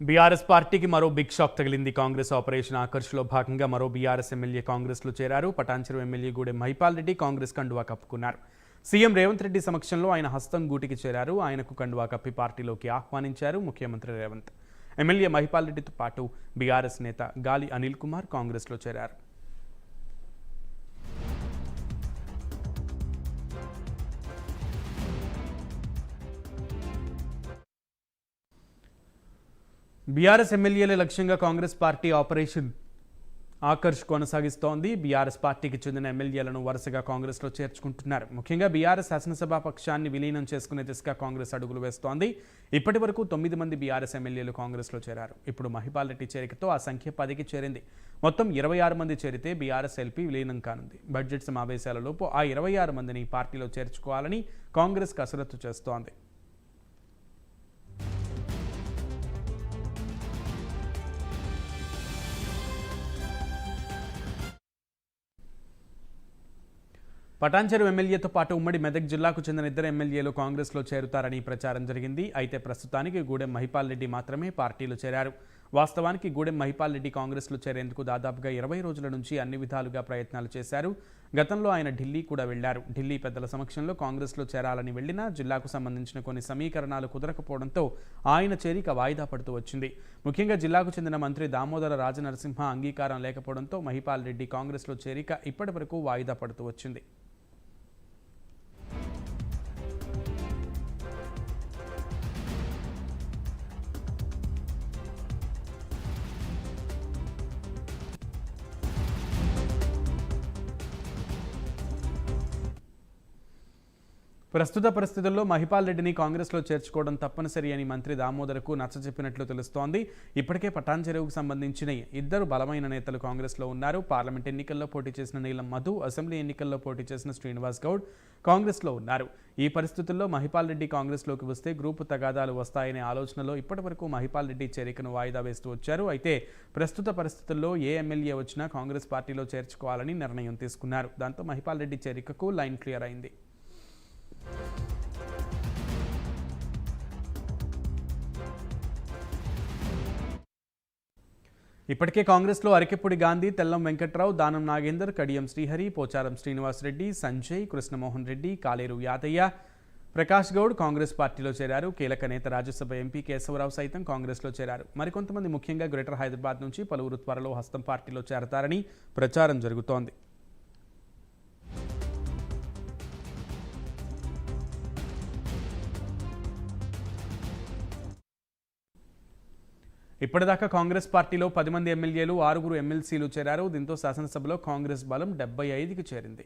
BRS పార్టీకి మరో big shock తగిలింది. కాంగ్రెస్ ఆపరేషన్ ఆకర్ష్లో భాగంగా మరో బీఆర్ఎస్ ఎమ్మెల్యే కాంగ్రెస్లో చేరారు. పటాన్చెరు ఎమ్మెల్యే గూడెం మహిపాల్ రెడ్డి కాంగ్రెస్ కండువా కప్పుకున్నారు. సీఎం రేవంత్ రెడ్డి సమక్షంలో ఆయన హస్తం గూటికి చేరారు. ఆయనకు కండువా కప్పి పార్టీలోకి ఆహ్వానించారు ముఖ్యమంత్రి రేవంత్. ఎమ్మెల్యే మహిపాల్ రెడ్డితో పాటు బీఆర్ఎస్ నేత గాలి అనిల్ కుమార్ కాంగ్రెస్లో చేరారు. బీఆర్ఎస్ ఎమ్మెల్యేల లక్ష్యంగా కాంగ్రెస్ పార్టీ ఆపరేషన్ ఆకర్ష్ కొనసాగిస్తోంది. బీఆర్ఎస్ పార్టీకి చెందిన ఎమ్మెల్యేలను వరుసగా కాంగ్రెస్లో చేర్చుకుంటున్నారు. ముఖ్యంగా బీఆర్ఎస్ శాసనసభ పక్షాన్ని విలీనం చేసుకునే దిశగా కాంగ్రెస్ అడుగులు వేస్తోంది. ఇప్పటి వరకు తొమ్మిది మంది బీఆర్ఎస్ ఎమ్మెల్యేలు కాంగ్రెస్లో చేరారు. ఇప్పుడు మహిపాల్ రెడ్డి చేరికతో ఆ సంఖ్య పదికి చేరింది. మొత్తం ఇరవై ఆరు మంది చేరితే బీఆర్ఎస్ ఎల్పీ విలీనం కానుంది. బడ్జెట్ సమావేశాలలోపు ఆ ఇరవై ఆరు మందిని పార్టీలో చేర్చుకోవాలని కాంగ్రెస్ కసరత్తు చేస్తోంది. పటాన్చెరు ఎమ్మెల్యేతో పాటు ఉమ్మడి మెదక్ జిల్లాకు చెందిన ఇద్దరు ఎమ్మెల్యేలు కాంగ్రెస్లో చేరుతారని ప్రచారం జరిగింది. అయితే ప్రస్తుతానికి గూడెం మహిపాల్ రెడ్డి మాత్రమే పార్టీలో చేరారు. వాస్తవానికి గూడెం మహిపాల్ రెడ్డి కాంగ్రెస్లో చేరేందుకు దాదాపుగా ఇరవై రోజుల నుంచి అన్ని విధాలుగా ప్రయత్నాలు చేశారు. గతంలో ఆయన ఢిల్లీ కూడా వెళ్ళారు. ఢిల్లీ పెద్దల సమక్షంలో కాంగ్రెస్లో చేరాలని వెళ్ళినా జిల్లాకు సంబంధించిన కొన్ని సమీకరణాలు కుదరకపోవడంతో ఆయన చేరిక వాయిదా పడుతూ వచ్చింది. ముఖ్యంగా జిల్లాకు చెందిన మంత్రి దామోదర రాజనరసింహ అంగీకారం లేకపోవడంతో మహిపాల్ రెడ్డి కాంగ్రెస్లో చేరిక ఇప్పటి వరకు వాయిదా పడుతూ వచ్చింది. ప్రస్తుత పరిస్థితుల్లో మహిపాల్ రెడ్డిని కాంగ్రెస్లో చేర్చుకోవడం తప్పనిసరి అని మంత్రి దామోదర్కు నచ్చజెప్పినట్లు తెలుస్తోంది. ఇప్పటికే పటాన్ చెరువుకు సంబంధించిన ఇద్దరు బలమైన నేతలు కాంగ్రెస్లో ఉన్నారు. పార్లమెంట్ ఎన్నికల్లో పోటీ చేసిన నీలం మధు అసెంబ్లీ ఎన్నికల్లో పోటీ చేసిన శ్రీనివాస్ గౌడ్ కాంగ్రెస్లో ఉన్నారు. ఈ పరిస్థితుల్లో మహిపాల్ రెడ్డి కాంగ్రెస్లోకి వస్తే గ్రూపు తగాదాలు వస్తాయనే ఆలోచనలో ఇప్పటివరకు మహిపాల్ రెడ్డి చేరికను వాయిదా వేస్తూ వచ్చారు. అయితే ప్రస్తుత పరిస్థితుల్లో ఏ ఎమ్మెల్యే వచ్చినా కాంగ్రెస్ పార్టీలో చేర్చుకోవాలని నిర్ణయం తీసుకున్నారు. దాంతో మహిపాల్ రెడ్డి చేరికకు లైన్ క్లియర్ అయింది. ఇప్పటికే కాంగ్రెస్లో అరికెప్పుడి గాంధీ తెల్లం వెంకట్రావు దానం నాగేందర్ కడియం శ్రీహరి పోచారం శ్రీనివాస్ రెడ్డి సంజయ్ కృష్ణమోహన్ రెడ్డి కాలేరు యాదయ్య ప్రకాష్ గౌడ్ కాంగ్రెస్ పార్టీలో చేరారు. కీలక నేత రాజ్యసభ ఎంపీ కేశవరావు సైతం కాంగ్రెస్లో చేరారు. మరికొంతమంది ముఖ్యంగా గ్రేటర్ హైదరాబాద్ నుంచి పలువురు త్వరలో హస్తం పార్టీలో చేరతారని ప్రచారం జరుగుతోంది. ఇప్పటిదాకా కాంగ్రెస్ పార్టీలో పది మంది ఎమ్మెల్యేలు ఆరుగురు ఎమ్మెల్సీలు చేరారు. దీంతో శాసనసభలో కాంగ్రెస్ బలం డెబ్బై ఐదుకి చేరింది.